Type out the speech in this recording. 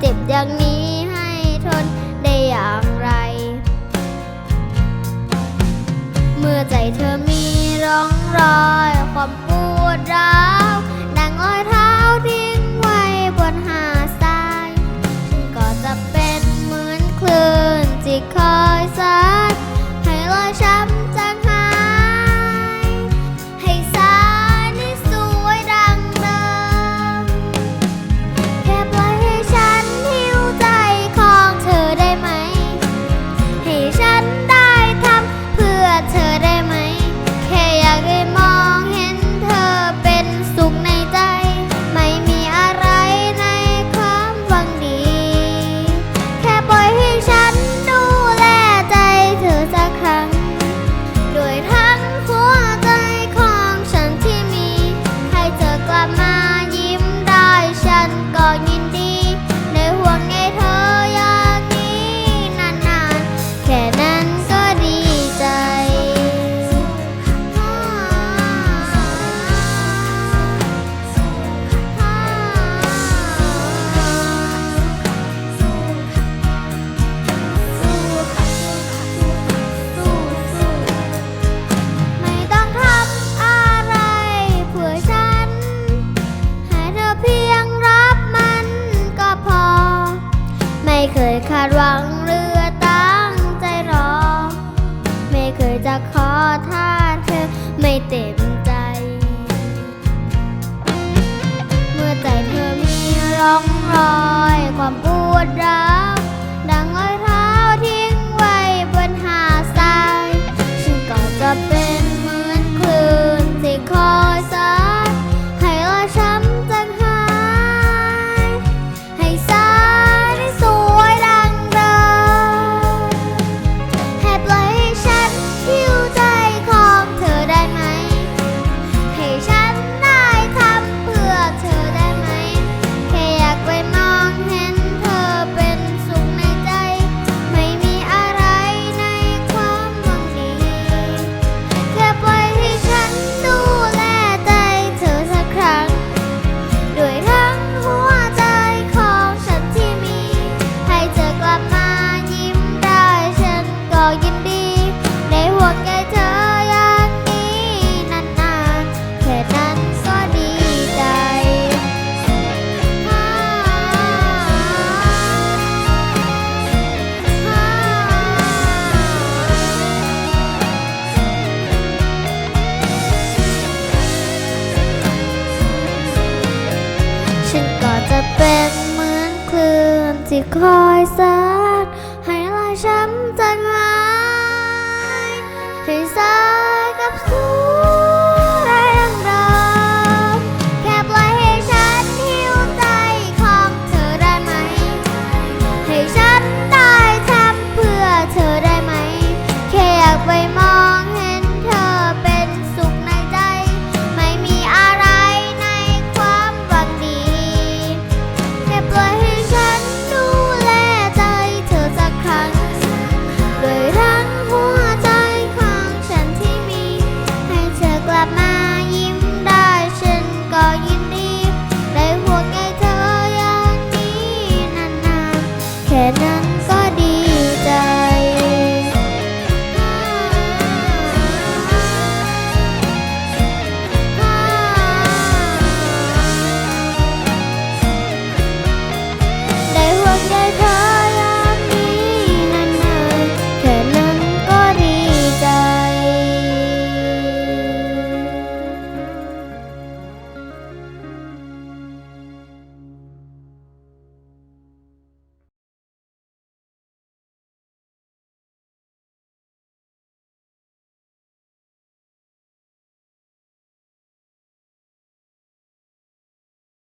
เจ็บอย่างนี้ให้ทนได้อย่างไร เมื่อใจเธอมีร้องรอยความปวดร้าวดังอ้อยเท้าทิ้งไว้บนหาดทราย ก็จะเป็นเหมือนคลื่นที่คอยซัด เคยคาดหวังเรือตั้งใจรอ ไม่เคยจะขอท่าเธอไม่เต็มใจ เมื่อใจเธอมีร่องรอยความปวดร้าว ก็จะเป็นเหมือนคลื่นที่คอยซัดให้รอยช้ำจางหายให้ซั